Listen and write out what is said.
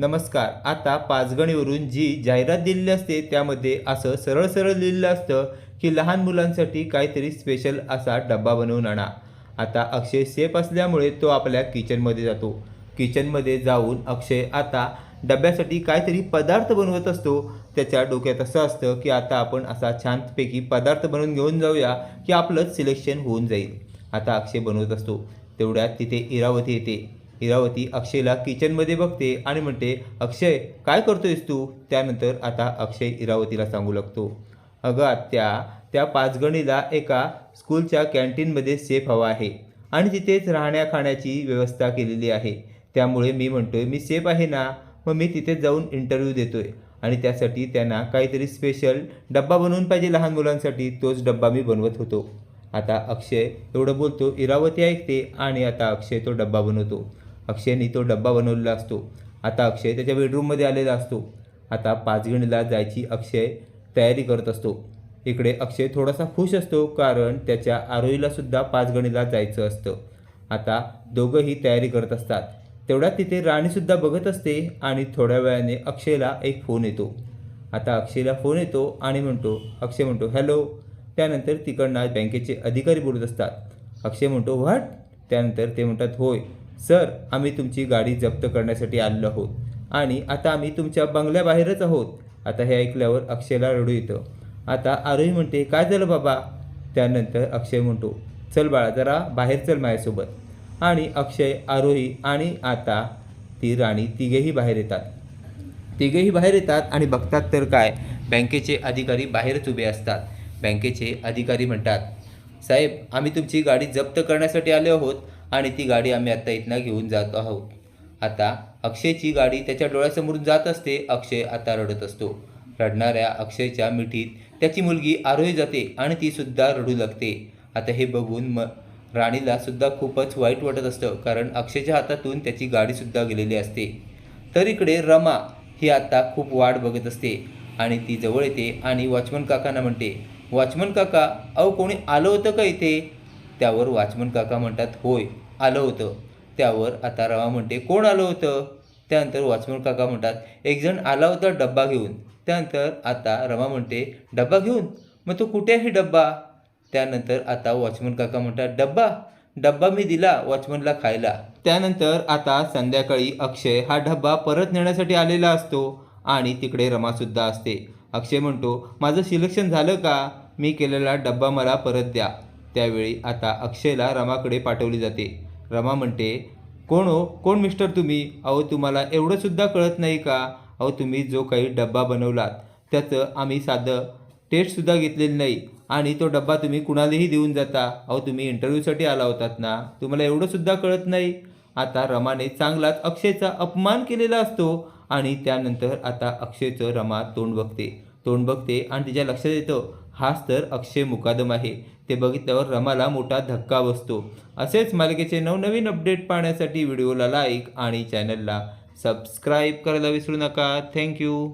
नमस्कार आता पाचगणीवरून जी जाहिरात दिलेली असते त्यामध्ये असं सरळ सरळ लिहिलेलं असतं की लहान मुलांसाठी काहीतरी स्पेशल असा डब्बा बनवून आणा. आता अक्षय सेफ असल्यामुळे तो आपल्या किचनमध्ये जातो. किचनमध्ये जाऊन अक्षय आता डब्यासाठी काहीतरी पदार्थ बनवत असतो. त्याच्या डोक्यात असं असतं की आता आपण असा छानपैकी पदार्थ बनवून घेऊन जाऊया की आपलंच सिलेक्शन होऊन जाईल. आता अक्षय बनवत असतो. तेवढ्यात तिथे इरावती येते. इरावती अक्षयला किचनमध्ये बघते आणि म्हणते अक्षय काय करतोयस तू? त्यानंतर आता अक्षय इरावतीला सांगू लागतो अगं आत्या त्या पाचगणीला एका स्कूलच्या कॅन्टीनमध्ये सेफ हवा आहे आणि तिथेच राहण्या खाण्याची व्यवस्था केलेली आहे. त्यामुळे मी म्हणतोय मी सेफ आहे ना? मग मी तिथे जाऊन इंटरव्ह्यू देतोय आणि त्यासाठी त्यांना काहीतरी स्पेशल डब्बा बनवून पाहिजे लहान मुलांसाठी तोच डब्बा मी बनवत होतो. आता अक्षय एवढं बोलतो इरावती ऐकते. आणि आता अक्षय तो डब्बा बनवतो. अक्षयने तो डब्बा बनवलेला असतो. आता अक्षय त्याच्या बेडरूममध्ये आलेला असतो. आता पाचगणीला जायची अक्षय तयारी करत असतो. इकडे अक्षय थोडासा खुश असतो कारण त्याच्या आरोहीलासुद्धा पाचगणीला जायचं असतं. आता दोघंही तयारी करत असतात. तेवढ्यात तिथे राणीसुद्धा बघत असते आणि थोड्या वेळाने अक्षयला एक फोन येतो. आता अक्षयला फोन येतो आणि म्हणतो अक्षय म्हणतो हॅलो. त्यानंतर तिकडनं बँकेचे अधिकारी बोलत असतात. अक्षय म्हणतो व्हॉट? त्यानंतर ते म्हणतात होय. सर आम्ही तुमची गाडी जप्त करण्यासाठी आलेलो आहोत. आणि आता आम्ही तुमच्या बंगल्याबाहेरच आहोत. आता हे ऐकल्यावर अक्षयला रडू येतं. आता आरोही म्हणते काय झालं बाबा? त्यानंतर अक्षय म्हणतो चल बाळा जरा बाहेर चल माझ्यासोबत. आणि अक्षय आरोही आणि आता ती राणी तिघेही बाहेर येतात. तिघेही बाहेर येतात आणि बघतात तर काय? बँकेचे अधिकारी बाहेरच उभे असतात. बँकेचे अधिकारी म्हणतात साहेब आम्ही तुमची गाडी जप्त करण्यासाठी आलो आहोत. आणि ती गाडी आम्ही आता इथनं घेऊन जात आहोत. आता अक्षयची गाडी त्याच्या डोळ्यासमोरून जात असते अक्षय आता रडत असतो. रडणाऱ्या अक्षयच्या मिठीत त्याची मुलगी आरोही जाते आणि ती सुद्धा रडू लागते. आता हे बघून म राणीला सुद्धा खूपच वाईट वाटत असतं कारण अक्षयच्या हातातून त्याची गाडीसुद्धा गेलेली असते. तर इकडे रमा ही आता खूप वाट बघत असते आणि ती जवळ येते आणि वॉचमन काकांना म्हणते वॉचमन काका अहो कोणी आलं होतं का इथे? त्यावर वॉचमन काका म्हणतात होय आलं होतं. त्यावर आता रमा म्हणते कोण आलं होतं? त्यानंतर वॉचमन काका म्हणतात एक जण आला होता डब्बा घेऊन. त्यानंतर आता रमा म्हणते डब्बा घेऊन? मग तो कुठे आहे डब्बा? त्यानंतर आता वॉचमन काका म्हणतात डब्बा? डब्बा मी दिला वॉचमनला खायला. त्यानंतर आता संध्याकाळी अक्षय हा डब्बा परत नेण्यासाठी आलेला असतो आणि तिकडे रमासुद्धा असते. अक्षय म्हणतो माझं सिलेक्शन झालं का? मी केलेला डब्बा मला परत द्या. त्यावेळी आता अक्षयला रमाकडे पाठवली जाते. रमा म्हणते कोण हो? कोण मिस्टर तुम्ही? अहो तुम्हाला एवढंसुद्धा कळत नाही का? अहो तुम्ही जो काही डब्बा बनवलात त्याचं आम्ही साधं टेस्टसुद्धा घेतलेली नाही आणि तो डब्बा तुम्ही कुणालाही देऊन जाता. अहो तुम्ही इंटरव्ह्यूसाठी आला होतात ना? तुम्हाला एवढंसुद्धा कळत नाही. आता रमाने चांगलाच अक्षयचा अपमान केलेला असतो आणि त्यानंतर आता अक्षयचं रमा तोंड बघते. तोंड बघते आणि तिच्या लक्षात येतं हाच तर अक्षय मुकादम आहे. ते बघितल्यावर रमाला मोठा धक्का बसतो. असेच मालिकेचे नवनवीन अपडेट पाहण्यासाठी व्हिडिओला लाईक आणि चॅनलला सबस्क्राईब करायला विसरू नका. थँक्यू